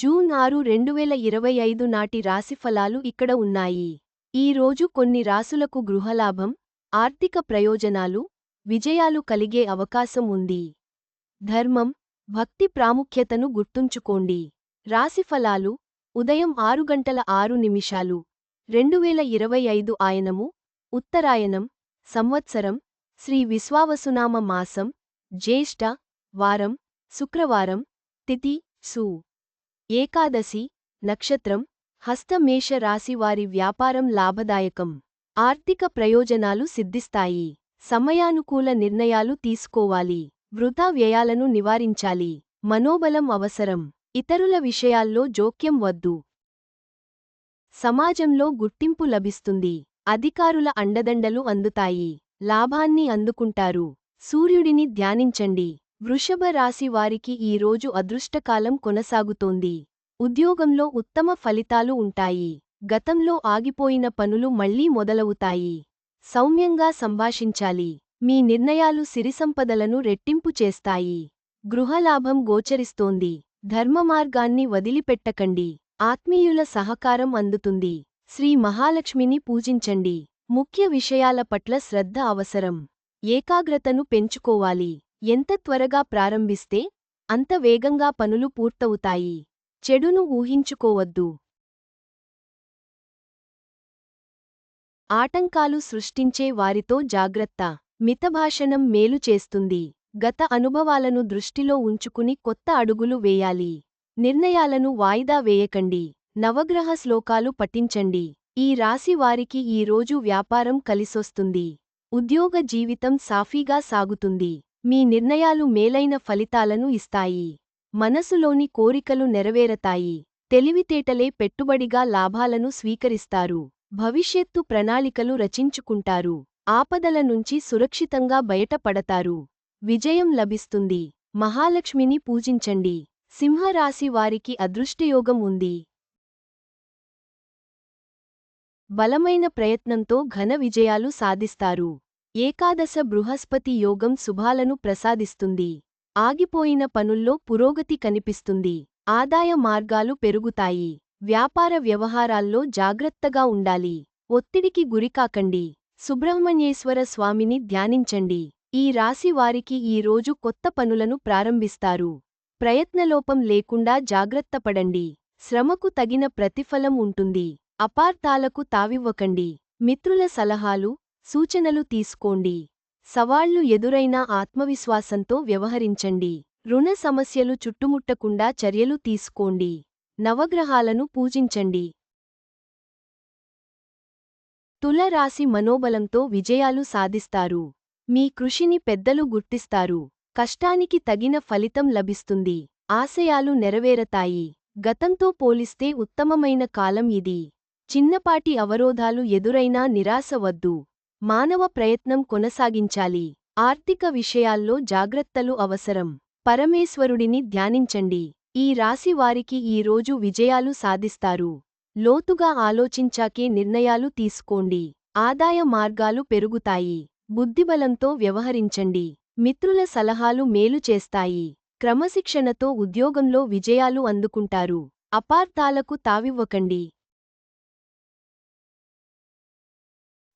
June ఆరు రెండువేల ఇరవై ఐదు నాటి రాశిఫలాలు ఇక్కడ ఉన్నాయి. ఈ రోజు కొన్ని రాసులకు గృహలాభం ఆర్థిక ప్రయోజనాలు విజయాలు కలిగే అవకాశం ఉంది. ధర్మం భక్తి ప్రాముఖ్యతను గుర్తుంచుకోండి. రాశిఫలాలు ఉదయం ఆరు గంటల ఆరు నిమిషాలు రెండువేల ఇరవై ఐదు ఆయనము ఉత్తరాయణం సంవత్సరం శ్రీ విశ్వావసునామ మాసం జ్యేష్ఠ వారం శుక్రవారం తిథి సు. ఏకాదశి నక్షత్రం హస్తమేష రాశి వారి వ్యాపారం లాభదాయకం. ఆర్థిక ప్రయోజనాలు సిద్ధిస్తాయి. సమయానుకూల నిర్ణయాలు తీసుకోవాలి. వృధా వ్యయాలను నివారించాలి. మనోబలం అవసరం. ఇతరుల విషయాల్లో జోక్యం వద్దు. సమాజంలో గుర్తింపు లభిస్తుంది. అధికారుల అండదండలు అందుతాయి. లాభాన్ని అందుకుంటారు. సూర్యుడిని ధ్యానించండి. వృషభ రాశి వారికి ఈ రోజు అదృష్టకాలం కొనసాగుతోంది. ఉద్యోగంలో ఉత్తమ ఫలితాలు ఉంటాయి. గతంలో ఆగిపోయిన పనులు మళ్ళీ మొదలవుతాయి. సౌమ్యంగా సంభాషించాలి. మీ నిర్ణయాలు సిరిసంపదలను రెట్టింపు చేస్తాయి. గృహలాభం గోచరిస్తోంది. ధర్మమార్గాన్ని వదిలిపెట్టకండి. ఆత్మీయుల సహకారం అందుతుంది. శ్రీ మహాలక్ష్మిని పూజించండి. ముఖ్య విషయాల పట్ల శ్రద్ధ అవసరం. ఏకాగ్రతను పెంచుకోవాలి. ఎంత త్వరగా ప్రారంభిస్తే అంత వేగంగా పనులు పూర్తవుతాయి. చెడును ఊహించుకోవద్దు. ఆటంకాలు సృష్టించే వారితో జాగ్రత్త. మితభాషణం మేలు చేస్తుంది. గత అనుభవాలను దృష్టిలో ఉంచుకుని కొత్త అడుగులు వేయాలి. నిర్ణయాలను వాయిదా వేయకండి. నవగ్రహ శ్లోకాలు పఠించండి. ఈ రాశి వారికి ఈ రోజు వ్యాపారం కలిసొస్తుంది. ఉద్యోగ జీవితం సాఫీగా సాగుతుంది. మీ నిర్ణయాలు మేలైన ఫలితాలను ఇస్తాయి. మనసులోని కోరికలు నెరవేరతాయి. తెలివితేటలే పెట్టుబడిగా లాభాలను స్వీకరిస్తారు. భవిష్యత్తు ప్రణాళికలు రచించుకుంటారు. ఆపదల నుంచి సురక్షితంగా బయటపడతారు. విజయం లభిస్తుంది. మహాలక్ష్మిని పూజించండి. సింహరాశి వారికి అదృష్టయోగం ఉంది. బలమైన ప్రయత్నంతో ఘన విజయాలు సాధిస్తారు. ఏకాదశ బృహస్పతి యోగం శుభాలను ప్రసాదిస్తుంది. ఆగిపోయిన పనుల్లో పురోగతి కనిపిస్తుంది. ఆదాయ మార్గాలు పెరుగుతాయి. వ్యాపార వ్యవహారాల్లో జాగ్రత్తగా ఉండాలి. ఒత్తిడికి గురికాకండి. సుబ్రహ్మణ్యేశ్వర స్వామిని ధ్యానించండి. ఈ రాశి వారికి ఈ రోజు కొత్త పనులను ప్రారంభిస్తారు. ప్రయత్నలోపం లేకుండా జాగ్రత్తపడండి శ్రమకు తగిన ప్రతిఫలం ఉంటుంది. అపార్థాలకు తావివ్వకండి. మిత్రుల సలహాలు సూచనలు తీసుకోండి. సవాళ్ళు ఎదురైన ఆత్మవిశ్వాసంతో వ్యవహరించండి. రుణ సమస్యలు చుట్టుముట్టకుండా చర్యలు తీసుకోండి. నవగ్రహాలను పూజించండి. తులరాశి మనోబలంతో విజయాలు సాధిస్తారు. మీ కృషిని పెద్దలు గుర్తిస్తారు. కష్టానికి తగిన ఫలితం లభిస్తుంది. ఆశయాలు నెరవేరతాయి. గతంతో పోలిస్తే ఉత్తమమైన కాలం ఇది. చిన్నపాటి అవరోధాలు ఎదురైనా నిరాశ వద్దు. మానవ ప్రయత్నం కొనసాగించాలి. ఆర్థిక విషయాల్లో జాగ్రత్తలు అవసరం. పరమేశ్వరుడిని ధ్యానించండి. ఈ రాశి వారికి ఈ రోజు విజయాలు సాధిస్తారు. లోతుగా ఆలోచించాకే నిర్ణయాలు తీసుకోండి. ఆదాయ మార్గాలు పెరుగుతాయి. బుద్ధిబలంతో వ్యవహరించండి. మిత్రుల సలహాలు మేలు చేస్తాయి. క్రమశిక్షణతో ఉద్యోగంలో విజయాలు అందుకుంటారు. అపార్థాలకు తావివ్వకండి.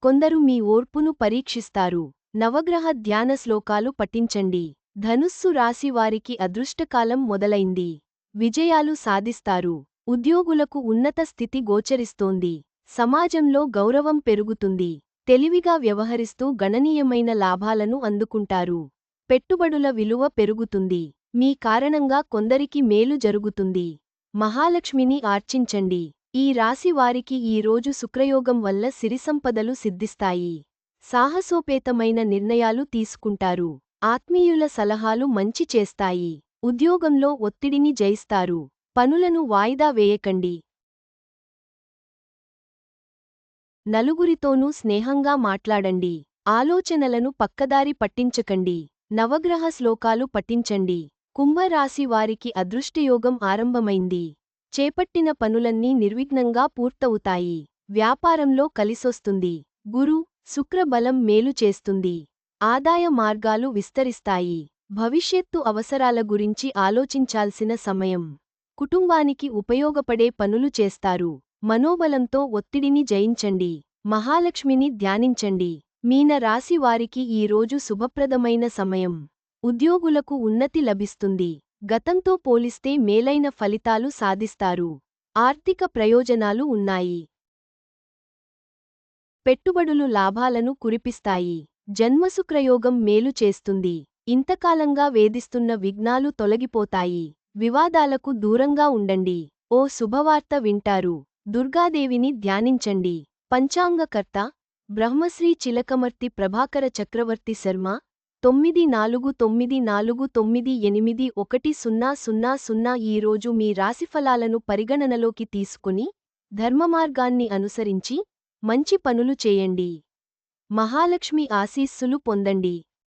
కొందరు మీ ఓర్పును పరీక్షిస్తారు. నవగ్రహ ధ్యాన శ్లోకాలు పఠించండి. ధనుస్సు రాశివారికి అదృష్టకాలం మొదలైంది. విజయాలు సాధిస్తారు. ఉద్యోగులకు ఉన్నత స్థితి గోచరిస్తోంది. సమాజంలో గౌరవం పెరుగుతుంది. తెలివిగా వ్యవహరిస్తూ గణనీయమైన లాభాలను అందుకుంటారు. పెట్టుబడుల విలువ పెరుగుతుంది. మీ కారణంగా కొందరికి మేలు జరుగుతుంది. మహాలక్ష్మిని ఆర్చించండి. ఈ రాశి వారికి ఈ రోజు శుక్రయోగం వల్ల సిరిసంపదలు సిద్ధిస్తాయి. సాహసోపేతమైన నిర్ణయాలు తీసుకుంటారు. ఆత్మీయుల సలహాలు మంచి చేస్తాయి. ఉద్యోగంలో ఒత్తిడిని జయిస్తారు. పనులను వాయిదా వేయకండి. నలుగురితోనూ స్నేహంగా మాట్లాడండి. ఆలోచనలను పక్కదారి పట్టించకండి. నవగ్రహ శ్లోకాలు పఠించండి. కుంభరాశి వారికి అదృష్టయోగం ఆరంభమైంది. చేపట్టిన పనులన్నీ నిర్విఘ్నంగా పూర్తవుతాయి. వ్యాపారంలో కలిసొస్తుంది. గురు శుక్రబలం మేలు చేస్తుంది. ఆదాయ మార్గాలు విస్తరిస్తాయి. భవిష్యత్తు అవసరాల గురించి ఆలోచించాల్సిన సమయం. కుటుంబానికి ఉపయోగపడే పనులు చేస్తారు. మనోబలంతో ఒత్తిడిని జయించండి. మహాలక్ష్మిని ధ్యానించండి. మీన రాశి వారికి ఈ రోజు శుభప్రదమైన సమయం. ఉద్యోగులకు ఉన్నతి లభిస్తుంది. గతంతో పోలిస్తే మేలైన ఫలితాలు సాధిస్తారు. ఆర్థిక ప్రయోజనాలు ఉన్నాయి. పెట్టుబడులు లాభాలను కురిపిస్తాయి. జన్మసుక్రయోగం మేలు చేస్తుంది. ఇంతకాలంగా వేధిస్తున్న విఘ్నాలు తొలగిపోతాయి. వివాదాలకు దూరంగా ఉండండి. ఓ శుభవార్త వింటారు. దుర్గాదేవిని ధ్యానించండి. పంచాంగకర్త బ్రహ్మశ్రీ చిలకమర్తి ప్రభాకర చక్రవర్తి శర్మ తొమ్మిది నాలుగు తొమ్మిది నాలుగు తొమ్మిది ఎనిమిది ఒకటి సున్నా సున్నా సున్నా ఈరోజు మీ రాశిఫలాలను పరిగణనలోకి తీసుకుని ధర్మమార్గాన్ని అనుసరించి మంచి పనులు చేయండి. మహాలక్ష్మి ఆశీస్సులు పొందండి.